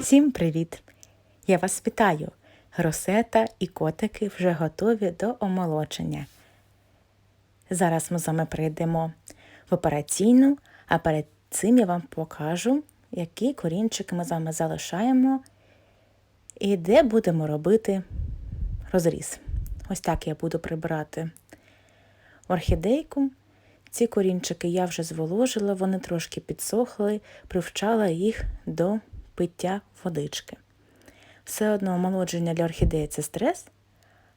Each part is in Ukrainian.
Всім привіт! Я вас вітаю! Гросета і котики вже готові до омолодження. Зараз ми з вами прийдемо в операційну, а перед цим я вам покажу, які корінчики ми з вами залишаємо і де будемо робити розріз. Ось так я буду прибирати орхідейку. Ці корінчики я вже зволожила, вони трошки підсохли, привчала їх до пиття водички. Все одно омолодження для орхідеї це стрес,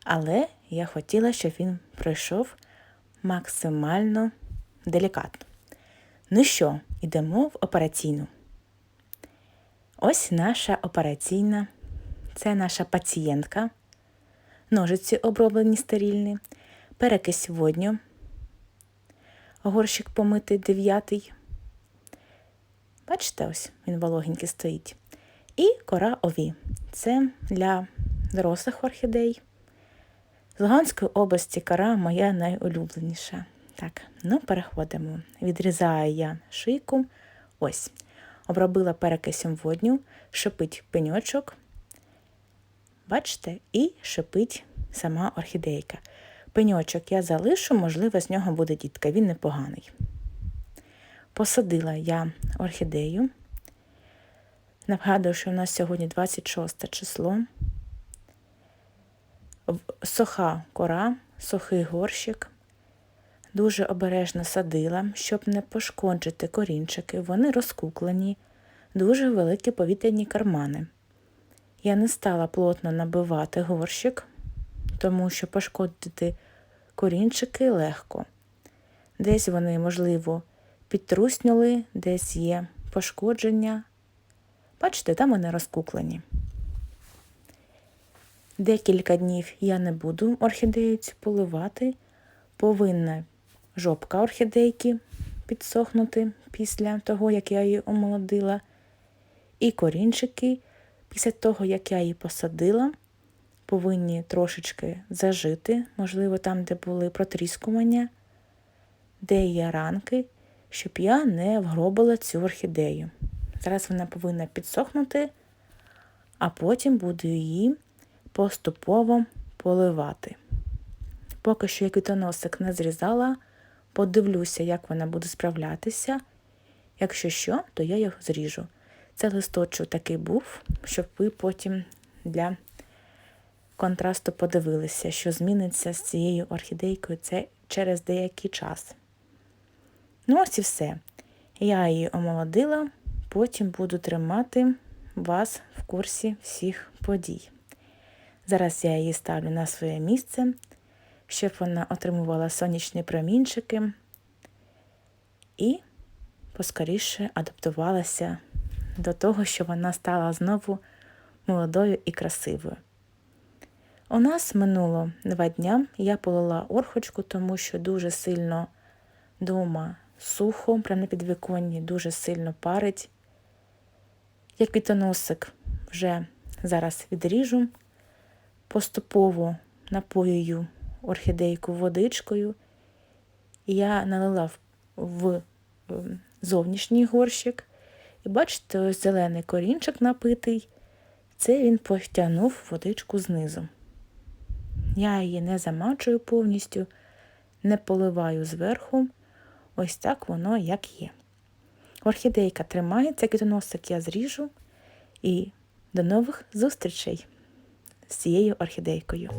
але я хотіла, щоб він пройшов максимально делікатно. Ну що, йдемо в операційну. Ось наша операційна, це наша пацієнтка. Ножиці оброблені стерильні, перекись водню, горщик помитий дев'ятий. Бачите, ось він вологенький стоїть. І кора ові. Це для дорослих орхідей. З Луганської області кора моя найулюбленіша. Так, ну переходимо. Відрізаю я шийку. Ось. Обробила перекисом водню, шипить пеньочок. Бачите, і шипить сама орхідейка. Пеньочок я залишу, можливо, з нього буде дітка, він непоганий. Посадила я орхідею. Нагадую, що у нас сьогодні 26 число. Суха кора, сухий горщик. Дуже обережно садила, щоб не пошкоджити корінчики. Вони розкуклені, дуже великі повітряні кармани. Я не стала плотно набивати горщик, тому що пошкодити корінчики легко. Десь вони, можливо, підтруснули, десь є пошкодження. Бачите, там вони розкуклені. Декілька днів я не буду орхідею цю поливати. Повинна жопка орхідейки підсохнути після того, як я її омолодила. І корінчики, після того, як я її посадила, повинні трошечки зажити, можливо, там, де були протріскування, де є ранки, щоб я не вгробила цю орхідею. Зараз вона повинна підсохнути, а потім буду її поступово поливати. Поки що я квітоносик не зрізала, подивлюся, як вона буде справлятися. Якщо що, то я його зріжу. Це листочок такий був, щоб ви потім для контрасту подивилися, що зміниться з цією орхідейкою це через деякий час. Ну, ось і все. Я її омолодила, потім буду тримати вас в курсі всіх подій. Зараз я її ставлю на своє місце, щоб вона отримувала сонячні промінчики і поскоріше адаптувалася до того, що вона стала знову молодою і красивою. У нас минуло два дня, я полила орхочку, тому що дуже сильно дома сухо, прямо на підвіконні, дуже сильно парить. Як квітоносик вже зараз відріжу, поступово напоюю орхідейку водичкою. Я налила в зовнішній горщик. І бачите, ось зелений корінчик напитий, це він потягнув водичку знизу. Я її не замачую повністю, не поливаю зверху. Ось так воно як є. Орхідейка тримається, квітоносик я зріжу. І до нових зустрічей з цією орхідейкою.